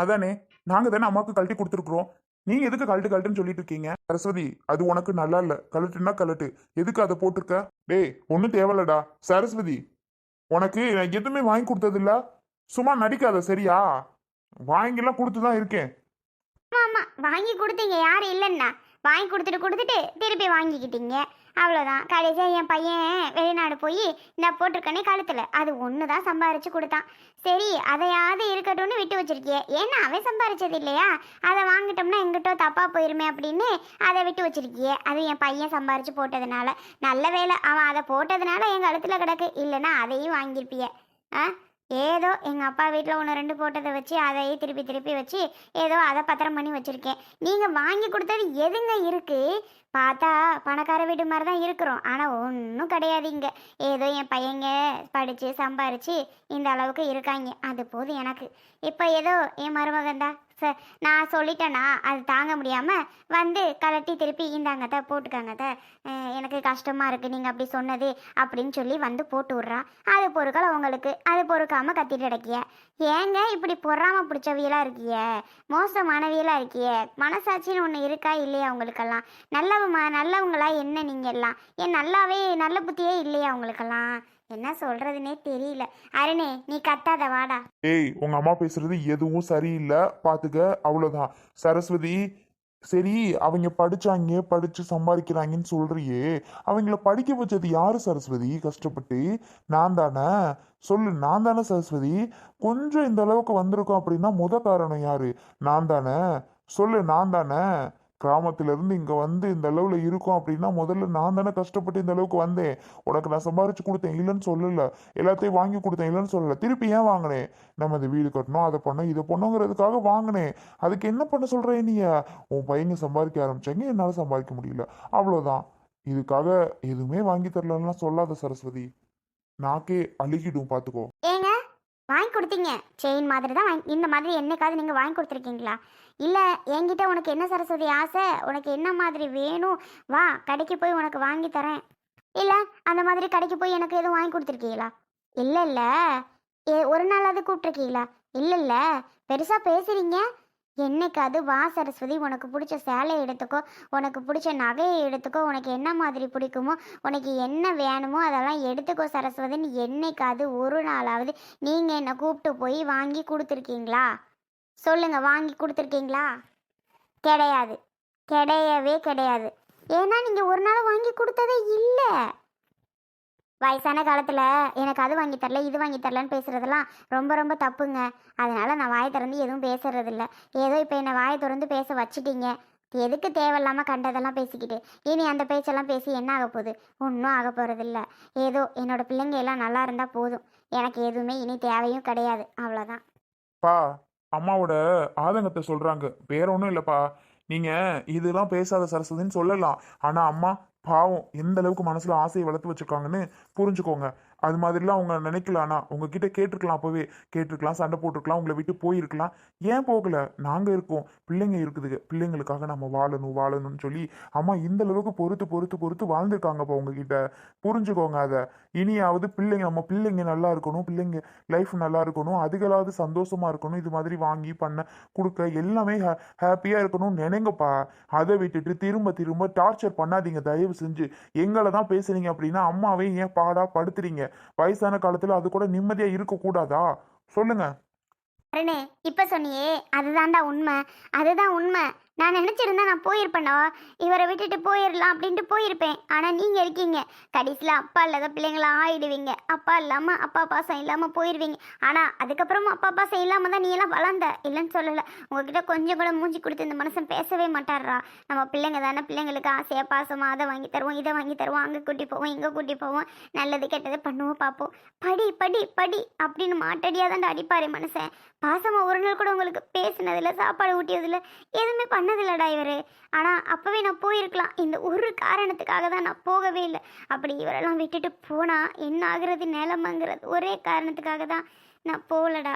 அதானே நாங்க தானே அம்மாவுக்கு கழட்டி கொடுத்துருக்குறோம். நீங்க எதுக்கு கழட்டு கழட்டுன்னு சொல்லிட்டு இருக்கீங்க? சரஸ்வதி அது உனக்கு நல்லா இல்ல. கழட்டுன்னா கழட்டு. எதுக்கு அதை போட்டிருக்க? டேய் ஒன்றும் தேவையில்லடா. சரஸ்வதி உனக்கு நான் எதுவுமே வாங்கி கொடுத்தது இல்ல சும்மா நடிக்காத சரியா? வாங்கிலாம் கொடுத்து தான் இருக்கேன் ஆமா. வாங்கி கொடுத்தீங்க. யாரும் இல்லைன்னா. வாங்கி கொடுத்துட்டு கொடுத்துட்டு திருப்பி வாங்கிக்கிட்டீங்க. அவ்வளோதான் கடைசியாக என் பையன் வெளிநாடு போய் இந்த போட்டிருக்கனே கழுத்தில். அது ஒன்று தான் சம்பாரிச்சு கொடுத்தான். சரி அதையாவது இருக்கட்டும்னு விட்டு வச்சிருக்கியே. ஏன்னா அவன் சம்பாரிச்சது இல்லையா? அதை வாங்கிட்டோம்னா எங்கிட்ட தப்பாக போயிருமே அப்படின்னு அதை விட்டு வச்சிருக்கியே. அது என் பையன் சம்பாரிச்சு போட்டதுனால. நல்ல வேலை. அவன் அதை போட்டதுனால என் கழுத்தில் கிடக்கு. இல்லைன்னா அதையும் வாங்கியிருப்பிய. ஆ? ஏதோ எங்கள் அப்பா வீட்டில் ஒன்று ரெண்டு போட்டதை வச்சு அதையே திருப்பி திருப்பி வச்சு ஏதோ அதை பத்திரம் பண்ணி வச்சுருக்கேன். நீங்கள் வாங்கி கொடுத்தது எதுங்க இருக்குது பார்த்தா பணக்கார வீடு மாதிரி தான் இருக்கிறோம். ஆனால் ஒன்றும் கிடையாது இங்கே. ஏதோ என் பையங்க படித்து சம்பாரித்து இந்த அளவுக்கு இருக்காங்க. அது போதும் எனக்கு. இப்போ ஏதோ என் மருமகன் தான் சார் நான் சொல்லிட்டேன்னா அது தாங்க முடியாமல் வந்து கலட்டி திருப்பி இந்தாங்க தான் போட்டுக்காங்க தான் எனக்கு கஷ்டமாக இருக்குது நீங்கள் அப்படி சொன்னது அப்படின்னு சொல்லி வந்து போட்டு விட்றான் அது பொறுக்கல உங்களுக்கு. அது பொறுக்காமல் கத்திட்டு கிடக்கிய. ஏங்க இப்படி பொறாம பிடிச்சவியலாக இருக்கிய? மோசமானவியலாக இருக்கிய? மனசாட்சின்னு ஒன்று இருக்கா இல்லையா உங்களுக்கெல்லாம்? நல்லவமா நல்லவங்களா என்ன நீங்கள் எல்லாம்? ஏன் நல்லாவே நல்ல புத்தியே இல்லையா உங்களுக்கெல்லாம்? என்ன சொல்றதுனே தெரியல. அருணே நீ கத்தாத வாடா. ஏய் உங்க அம்மா பேசுறது எதுவும் சரியில்லை. பாத்துக்க அவ்வளவுதான். சரஸ்வதி சரி அவங்க படிச்சாங்க படிச்சு சம்பாதிக்கிறாங்கன்னு சொல்றியே. அவங்கள படிக்க வச்சது யாரு சரஸ்வதி? கஷ்டப்பட்டு. நான் தானே? சொல்லு நான் தானே சரஸ்வதி? கொஞ்சம் இந்த அளவுக்கு வந்திருக்கோம் அப்படின்னா முத காரணம் யாரு? நான் தானே? சொல்லு நான் தானே? கிராமத்துல இருந்து வந்து இந்த அளவில் இருக்கும் அப்படின்னா முதல்ல நான் தானே கஷ்டப்பட்டு இந்த அளவுக்கு வந்தேன். உனக்கு நான் சம்பாரிச்சு கொடுத்தேன். இல்லைன்னு சொல்லல. எல்லாத்தையும் வாங்கி கொடுத்தேன். இல்லைன்னு சொல்லல. திருப்பி ஏன் வாங்கினேன்? நம்ம இந்த வீடு கட்டணும் அதை பண்ணோம் இதை பண்ணோங்கிறதுக்காக வாங்கினேன். அதுக்கு என்ன பண்ண சொல்கிறேன் நீ உன் பையங்க சம்பாதிக்க ஆரம்பிச்சாங்க. என்னால் சம்பாதிக்க முடியல. அவ்வளோதான் இதுக்காக எதுவுமே வாங்கி தரலன்னா சொல்லாத சரஸ்வதி. நாக்கே அழுகிடும் பார்த்துக்கோ ஏங்க வாங்கி கொடுத்தீங்க. செயின் மாதிரி தான் இந்த மாதிரி என்னைக்காவது நீங்கள் வாங்கி கொடுத்துருக்கீங்களா? இல்லை என்கிட்ட உனக்கு என்ன சரஸ்வதி ஆசை? உனக்கு என்ன மாதிரி வேணும்? வா கடைக்கு போய் உனக்கு வாங்கி தரேன். இல்லை அந்த மாதிரி கடைக்கு போய் எனக்கு எதுவும் வாங்கி கொடுத்துருக்கீங்களா? இல்லை இல்லை. ஏ ஒரு நாளாவது கூப்பிட்ருக்கீங்களா இல்லை இல்லை. பெருசாக பேசுகிறீங்க என்னைக்காவது வா சரஸ்வதி. உனக்கு பிடிச்ச சேலையை எடுத்துக்கோ. உனக்கு பிடிச்ச நகையை எடுத்துக்கோ. உனக்கு என்ன மாதிரி பிடிக்குமோ உனக்கு என்ன வேணுமோ அதெல்லாம் எடுத்துக்கோ சரஸ்வதின்னு என்னைக்காவது ஒரு நாளாவது நீங்கள் என்னை கூப்பிட்டு போய் வாங்கி கொடுத்துருக்கீங்களா? சொல்லுங்க வாங்கி கொடுத்துருக்கீங்களா? கிடையாது. கிடையவே கிடையாது. ஏன்னா நீங்கள் ஒரு நாள் வாங்கி கொடுத்ததே இல்லை. வயசான காலத்தில் எனக்கு அது வாங்கி தரல இது வாங்கி தரலன்னு பேசுகிறதெல்லாம் ரொம்ப ரொம்ப தப்புங்க. அதனால் நான் வாயை திறந்து எதுவும் பேசுறதில்ல. ஏதோ இப்போ என்னை வாயை திறந்து பேச வச்சுட்டீங்க. எதுக்கு தேவையில்லாமல் கண்டதெல்லாம் பேசிக்கிட்டு இனி அந்த பேச்செல்லாம் பேசி என்ன ஆக போகுது? ஒன்றும் ஆக போகிறதில்ல ஏதோ என்னோடய பிள்ளைங்க எல்லாம் நல்லா இருந்தால் போதும். எனக்கு எதுவுமே இனி தேவையும் கிடையாது. அவ்வளோதான் அம்மாவோட ஆதங்கத்தை சொல்கிறாங்க வேற ஒன்றும் இல்லைப்பா. நீங்கள் இதெல்லாம் பேசாத சரஸ்வதின்னு சொல்லலாம். ஆனால் அம்மா பாவம் எந்த அளவுக்கு மனசில் ஆசையை வளர்த்து வச்சிருக்காங்கன்னு புரிஞ்சுக்கோங்க. அது மாதிரிலாம் அவங்க நினைக்கல ஆனா உங்ககிட்ட கேட்டிருக்கலாம் அப்போவே. கேட்டிருக்கலாம் சண்டை போட்டிருக்கலாம் உங்களை விட்டு போயிருக்கலாம். ஏன் போகல? நாங்கள் இருக்கோம். பிள்ளைங்க இருக்குதுங்க பிள்ளைங்களுக்காக நம்ம வாழணும் வாழணும்னு சொல்லி அம்மா இந்த அளவுக்கு பொறுத்து பொறுத்து பொறுத்து வாழ்ந்திருக்காங்கப்பா உங்ககிட்ட. புரிஞ்சுக்கோங்க அதை. இனியாவது பிள்ளைங்க நம்ம பிள்ளைங்க நல்லா இருக்கணும் பிள்ளைங்க லைஃப் நல்லா இருக்கணும் அதுகளாவது சந்தோஷமா இருக்கணும் இது மாதிரி வாங்கி பண்ண கொடுக்க எல்லாமே ஹாப்பியா இருக்கணும்னு நினைங்கப்பா. அதை விட்டுட்டு திரும்ப திரும்ப டார்ச்சர் பண்ணாதீங்க. தயவு செஞ்சு எங்களை தான் பேசுறீங்க அப்படின்னா அம்மாவே ஏன் பாடா படுத்துறீங்க? வயசான காலத்துல அது கூட நிம்மதியா இருக்க கூடாதா? சொல்லுங்க. அருணே இப்போ சொன்னியே அதுதான்டா உண்மை. அதுதான் உண்மை. நான் நினச்சிருந்தா நான் போயிருப்பேன்டா இவரை விட்டுட்டு போயிடலாம் அப்படின்ட்டு போயிருப்பேன். ஆனால் நீங்கள் இருக்கீங்க. கடைசியில் அப்பா இல்லாத பிள்ளைங்களா ஆயிடுவீங்க. அப்பா இல்லாமல் அப்பா பாசம் இல்லாமல் போயிடுவீங்க ஆனால் அதுக்கப்புறமும் அப்பா பாசம் இல்லாமல் தான் நீ எல்லாம் வளர்ந்த. இல்லைன்னு சொல்லலை. உங்ககிட்ட கொஞ்சம் கூட மூஞ்சி கொடுத்து இந்த மனுஷன் பேசவே மாட்டாரா? நம்ம பிள்ளைங்க தானே பிள்ளைங்களுக்கு ஆசையாக பாசமாக அதை வாங்கி தருவோம் இதை வாங்கி தருவோம். அங்கே கூட்டி போவோம் இங்கே கூட்டி போவோம். நல்லது கெட்டது பண்ணுவோம் பார்ப்போம். படி படி படி அப்படின்னு மாட்டடியாக தான் அடிப்பாரு மனுஷன். பாசமாக ஒரு நாள் கூட உங்களுக்கு பேசினதில்ல சாப்பாடு ஊட்டியதில்லை எதுவுமே சொன்னதில்லடா இவர். ஆனால் அப்போவே நான் போயிருக்கலாம். இந்த ஒரு காரணத்துக்காக தான் நான் போகவே இல்லை. அப்படி இவரெல்லாம் விட்டுட்டு போனால் என்ன ஆகுறது நிலமங்கிறது? ஒரே காரணத்துக்காக தான் நான் போகலடா.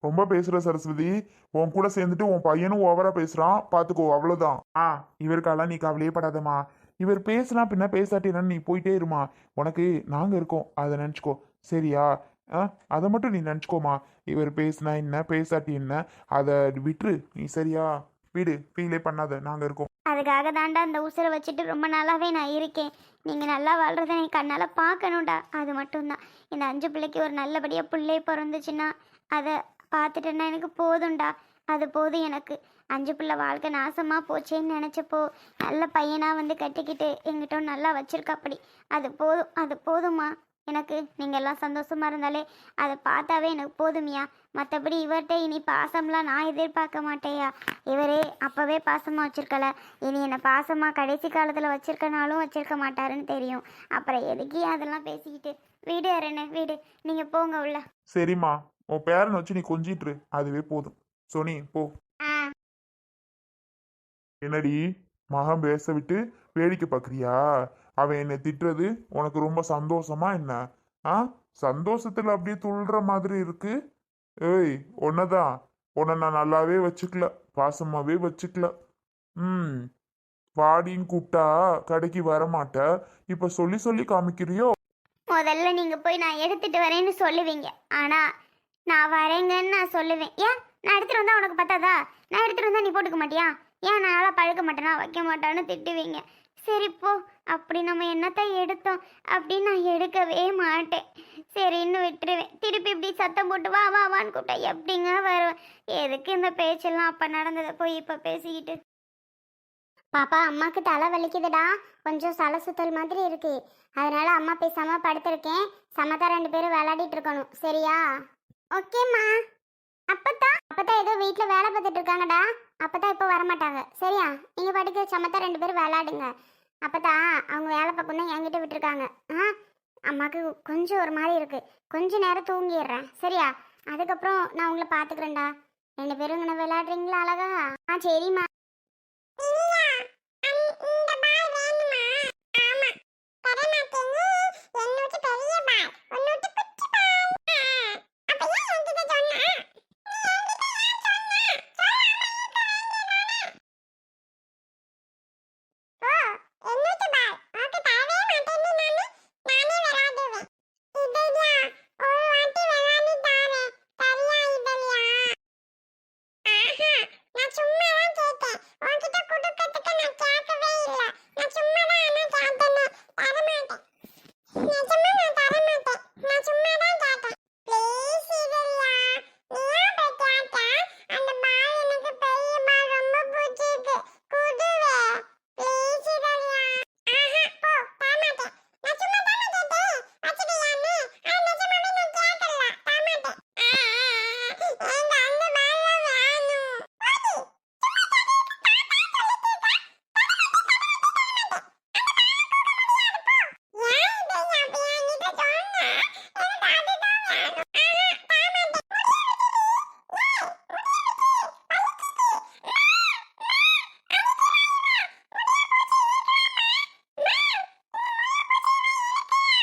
ரொம்ப பேசுற சரஸ்வதி. உன் கூட சேர்ந்துட்டு உன் பையனும் ஓவரா பேசுறான். பாத்துக்கோ அவ்வளவுதான். ஆ இவருக்கெல்லாம் நீ கவலையே படாதம்மா. இவர் பேசினா பின்ன பேசாட்டி என்னன்னு நீ போயிட்டே இருமா. உனக்கு நாங்க இருக்கோம். அதை நினச்சிக்கோ. சரியா? ஆ அதை மட்டும் நீ நினச்சிக்கோமா. இவர் பேசினா என்ன பேசாட்டி என்ன அதை விட்டுரு. நீ சரியா? வீடு ஃபீலே பண்ணாத நாங்கள் இருக்கோம். அதுக்காக தாண்டா அந்த உசுரை வச்சுட்டு ரொம்ப நாளாகவே நான் இருக்கேன். நீங்கள் நல்லா வாழ்றதை என் கண்ணால் பார்க்கணும்டா. அது மட்டும்தான். இந்த அஞ்சு பிள்ளைக்கு ஒரு நல்லபடியாக பிள்ளை பிறந்துச்சுன்னா அதை பார்த்துட்டேன்னா எனக்கு போதும்டா. அது போதும் எனக்கு. அஞ்சு பிள்ளை வாழ்க்கை நாசமாக போச்சேன்னு நினச்சப்போ நல்ல பையனாக வந்து கட்டிக்கிட்டு எங்கிட்ட நல்லா வச்சிருக்காப்படி. அது போதும் அது போதுமா எனக்கு நீங்கள் எல்லாம் சந்தோஷமா இருந்தாலே அதை பார்த்தாவே எனக்கு போதுமியா மற்றபடி இவர்கிட்ட இனி பாசம்லாம் நான் எதிர்பார்க்க மாட்டேயா இவரே அப்போவே பாசமாக வச்சிருக்கல. இனி என்னை பாசமாக கடைசி காலத்தில் வச்சிருக்கனாலும் வச்சிருக்க மாட்டாருன்னு தெரியும். அப்புறம் எதுக்கு அதெல்லாம் பேசிக்கிட்டு? வீடு அரணே வீடு. நீங்கள் போங்க உள்ள. சரிம்மா. உன் பேரனை வச்சு நீ கொஞ்சிட்டுரு அதுவே போதும். சோனி போ. என்னடி? மகன் பேச விட்டு வேடிக்கை பார்க்குறியா அவன் என்னை திட்டுறது உனக்கு ரொம்ப சந்தோஷமா என்ன? ஆ? சந்தோஷத்துல அப்படியே துள்ளுற மாதிரி இருக்கு? ஏய் உன்னதான் உன்னை நான் நல்லாவே வச்சுக்கல. பாசமாவே வச்சுக்கல. ம். வாடின்னு கூப்பிட்டா கடைக்கு வரமாட்ட. இப்ப சொல்லி சொல்லி காமிக்கிறியோ? முதல்ல நீங்கள் போய் நான் எடுத்துட்டு வரேன்னு சொல்லுவீங்க. ஆனால் நான் வரேங்கன்னு நான் சொல்லுவேன். ஏன்? நான் எடுத்துட்டு வந்தா உனக்கு பத்தாதா? நான் எடுத்துட்டு வந்தா நீ போட்டுக்க மாட்டியா? ஏன் நான் நல்லா பழுக்க மாட்டேனா? வைக்க மாட்டான்னு திட்டுவீங்க. சரி போ அப்படி நம்ம என்னத்தை எடுத்தோம் அப்படின்னு நான் எடுக்கவே மாட்டேன். சரின்னு விட்டுருவேன். திருப்பி இப்படி சத்தம் போட்டு வா வா வான்னு கூப்பிட்டா எப்படிங்க வருவேன்? எதுக்கு இந்த பேச்செல்லாம் அப்போ நடந்ததை போய் இப்போ பேசிக்கிட்டு? பாப்பா அம்மாவுக்கு தலை வலிக்குதுடா. கொஞ்சம் சலை சுத்தல் மாதிரி இருக்கு. அதனால அம்மா பேசாம படுத்திருக்கேன். சமத்தா ரெண்டு பேரும் விளையாடிட்டு இருக்கணும். சரியா? ஓகேம்மா. அப்பத்தா? அப்பத்தா ஏதோ வீட்டில் வேலை பார்த்துட்டு இருக்காங்கடா. அப்பத்தா இப்போ வரமாட்டாங்க. சரியா? நீங்கள் படிக்க சமத்தா ரெண்டு பேரும் விளையாடுங்க. தான் அவங்க வேலை பக்கம் தான் என்கிட்ட விட்டுருக்காங்க. ஆ அம்மாவுக்கு கொஞ்சம் ஒரு மாதிரி இருக்கு. கொஞ்ச நேரம் தூங்கிடுறேன். சரியா? அதுக்கப்புறம் நான் உங்களை பார்த்துக்கிறேன்டா. ரெண்டு பேரும் இங்கே விளையாடுறீங்களா அழகா? ஆ சரிம்மா.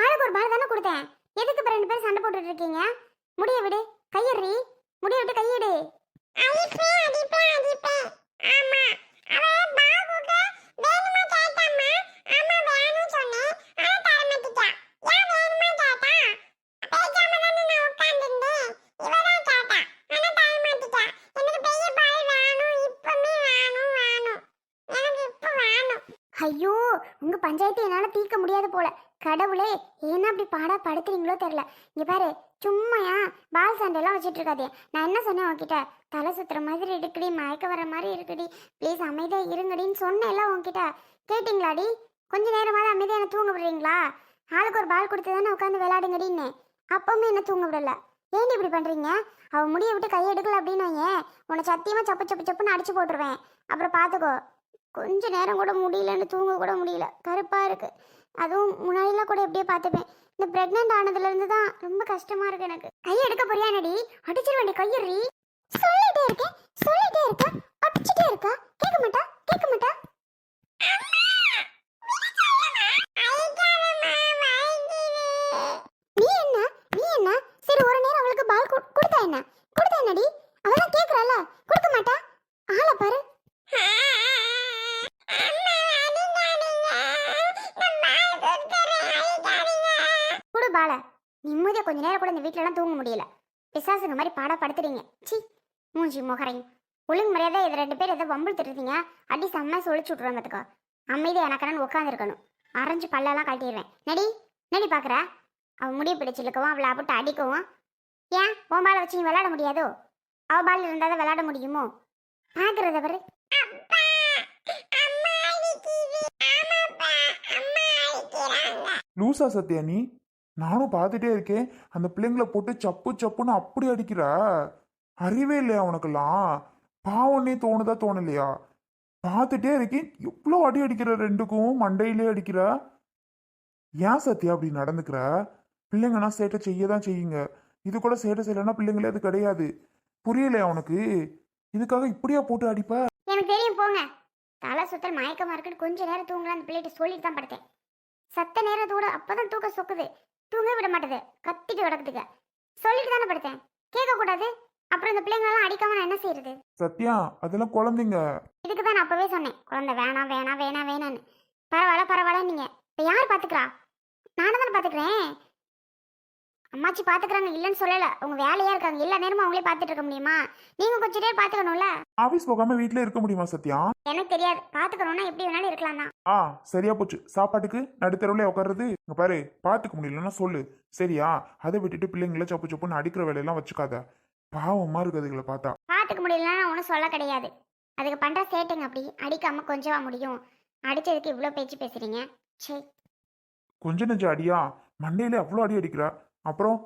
ஆளுக்கு ஒரு பால் தானே கொடுத்தேன். எதுக்கு இப்ப ரெண்டு பேரும் சண்டை போட்டுட்டு இருக்கீங்க? முடிய விடு. கையறி முடிய விட்டு கையெடு. ஐயோ உங்க பஞ்சாயத்து என்னால தீர்க்க முடியாது போல. கடவுளே ஏன்னா அப்படி பாடா படுத்துறீங்களோ தெரில இங்க பாரு சும்மையா பால் சண்டையெல்லாம் வச்சுட்டு இருக்காதே நான் என்ன சொன்னேன் உன்கிட்ட? தலை சுத்துற மாதிரி இருக்குடி மயக்க வர மாதிரி இருக்குடி. ப்ளீஸ் அமைதியா இருங்கடின்னு சொன்னேன்ல உன்கிட்ட. கேட்டிங்களாடி? கொஞ்ச நேரமாவது அமைதியாக தூங்க விடுறீங்களா? ஆளுக்கு ஒரு பால் கொடுத்து தானே உட்காந்து விளையாடுங்கடின்னு. அப்பவுமே என்ன தூங்க விடல. ஏன்டி இப்படி பண்றீங்க? அவ முடிய விட்டு கை எடுக்கல அப்படின்னு ஏன் உன்னை சத்தியமா சப்பு சப்பு சப்புன்னு அடிச்சு போட்டுருவேன். அப்புறம் பாத்துக்கோ. கொஞ்ச நேரம் கூட முடியலன்னு தூங்க கூட முடியல. கருப்பா இருக்கு. அதுவும் முன்னாடிலாம் கூட எப்படியே பார்த்துப்பேன். இந்த ப்ரெக்னென்ட் ஆனதுலேருந்து தான் ரொம்ப கஷ்டமா இருக்கு எனக்கு. கையை எடுக்க போறியா நடி அடிச்சிட வேண்டிய கையறி சொல்லிட்டே இருக்கேன் சொல்லிட்டே இருக்கேன் அடிச்சிட்டே இருக்கா? கேட்க மாட்டா? கேட்க மாட்டா? நீ என்ன? நீ என்ன? சரி ஒரு நேரம் அவளுக்கு பால் கொடுத்தா என்ன? கொடுத்தா என்னடி? அவதான் கேக்குறால கொடுக்க மாட்டா? ஆளை பாரு குடு பால நிம்மதியா கொஞ்ச நேரம் கூட இந்த வீட்டிலலாம் தூங்க முடியல. பிசாசுங்க மாதிரி பாடா படுத்துறீங்க. சி மூஞ்சி முகரையும். ஒழுங்கு மரியாதை இது ரெண்டு பேர் ஏதோ வம்பிழுத்துட்டு இருக்கீங்க அடி செம்ம சொல்லிச்சு விட்ருவேன் பார்த்துக்கோ அமைதி எனக்கன்னு உட்காந்துருக்கணும் அரைஞ்சு பல்லெல்லாம் கட்டிடுவேன் நடி நடி பார்க்குற அவள் முடிய பிடிச்சிருக்கவும் அவளை அப்பட்டு அடிக்கவும். ஏன்? உன் பாலை வச்சு நீ விளையாட முடியாதோ? அவள் பால் இருந்தால் தான் விளையாட முடியுமோ? பார்க்குறத பாரு. லூசா சத்யா நீ? நானும் பார்த்துட்டே இருக்கேன். அந்த பிள்ளைங்களை போட்டு சப்பு சப்புன்னு அப்படி அடிக்கிறா. அறிவே இல்லையா உனக்கெல்லாம்? பாவன்னே தோணுதா தோணலையா? பார்த்துட்டே இருக்கேன். எவ்வளோ அடி அடிக்கிற ரெண்டுக்கும் மண்டையிலே அடிக்கிறா? ஏன் சத்யா அப்படி நடந்துக்கிற? பிள்ளைங்கன்னா சேட்டை செய்ய தான் செய்யுங்க. இது கூட சேட்டை செய்யலைன்னா பிள்ளைங்களே அது கிடையாது. புரியலையா உனக்கு? இதுக்காக இப்படியா போட்டு அடிப்ப? எனக்கு தெரியும் போங்க. தலை சுத்தல் மயக்கமா இருக்குன்னு கொஞ்ச நேரம் தூங்கலாம் அந்த பிள்ளைகிட்ட சொல்லிட்டு தான் படுத்தேன். சத்த நேரம் தூட அப்பதான் தூக்க சொக்குது. தூங்க விட மாட்டேது. கத்திட்டு கிடக்குதுங்க சொல்லிட்டு தானே படுத்தேன். கேட்க கூடாது அப்புறம் இந்த பிள்ளைங்களெல்லாம் அடிக்காம நான் என்ன செய்யறது சத்யா அதெல்லாம் குழந்தைங்க. இதுக்கு தான் நான் அப்பவே சொன்னேன். குழந்தை வேணாம் வேணாம் வேணாம் வேணான்னு பரவாயில்ல பரவாயில்ல நீங்க இப்ப யார் பாத்துக்கிறா? நானும் தானே பாத்துக்கிறேன். அம்மாச்சி பாத்துக்கிறாங்க இல்லைன்னு சொல்லல. உங்க வேலையா இருக்காங்க. எல்லா நேரமும் அவங்களே பாத்துட்டு இருக்க முடியுமா? நீங்க கொஞ்ச நேரம் பாத்துக்கணும்ல? ஆஃபீஸ் போகாம வீட்டில் இருக்க முடியுமா சத்யா? எனக்கு தெரியாது. பாத்துக்கணும்னா எப்படி வேணாலும் இருக்கலாம் தான். ஆ சரியா போச்சு. சாப்பாட்டுக்கு நடுத்தரவுல உட்கார்றது இங்க பாரு பாத்துக்க முடியலன்னா சொல்லு. சரியா? அதை விட்டுட்டு பிள்ளைங்கள சப்பு சப்புன்னு அடிக்கிற வேலையெல்லாம் வச்சுக்காத. பாவமா இருக்கு அதுகளை பார்த்தா. பாத்துக்க முடியலன்னா ஒன்றும் சொல்ல கிடையாது. அதுக்கு பண்ற சேட்டுங்க அப்படி. அடிக்காம கொஞ்சவா முடியும். அடிச்சதுக்கு இவ்வளோ பேச்சு பேசுறீங்க. சே கொஞ்ச நெஞ்ச அடியா? மண்டையில அவ்வளோ அடி அடிக்கிறா. அப்புறம்